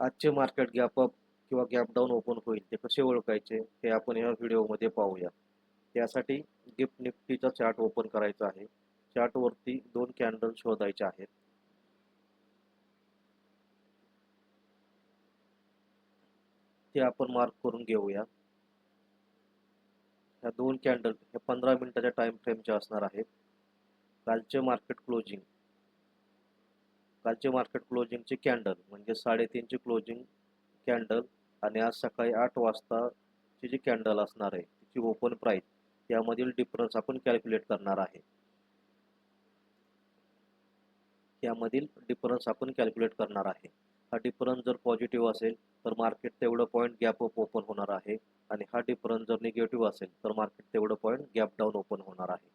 आजचे market gap up किंवा gap down open होईल ते कसे ओळखायचे हे आपण या व्हिडिओमध्ये पाहूया. त्यासाठी गिफ्ट निफ्टीचा चार्ट ओपन करायचा आहे. चार्टवरती दोन कॅन्डल शोधायचे आहेत. ते आपण मार्क करून घेऊया. ह्या दोन कॅन्डल हे पंधरा मिनिटाच्या टाइम फ्रेमचे असणार आहेत. कालचे मार्केट क्लोजिंग कालचे मार्केट क्लोजिंगचे कॅन्डल म्हणजे साडेतीनचे क्लोजिंग कॅन्डल आणि आज सकाळी आठ वाजताची जी कॅन्डल असणार आहे तिची ओपन प्राईस यामधील डिफरन्स आपण कॅल्क्युलेट करणार आहे. यामधील डिफरन्स आपण कॅल्क्युलेट करणार आहे. हा डिफरन्स जर पॉझिटिव्ह असेल तर मार्केट तेवढं पॉईंट गॅप अप ओपन होणार आहे. आणि हा डिफरन्स जर निगेटिव्ह असेल तर मार्केट तेवढं पॉईंट गॅप डाऊन ओपन होणार आहे.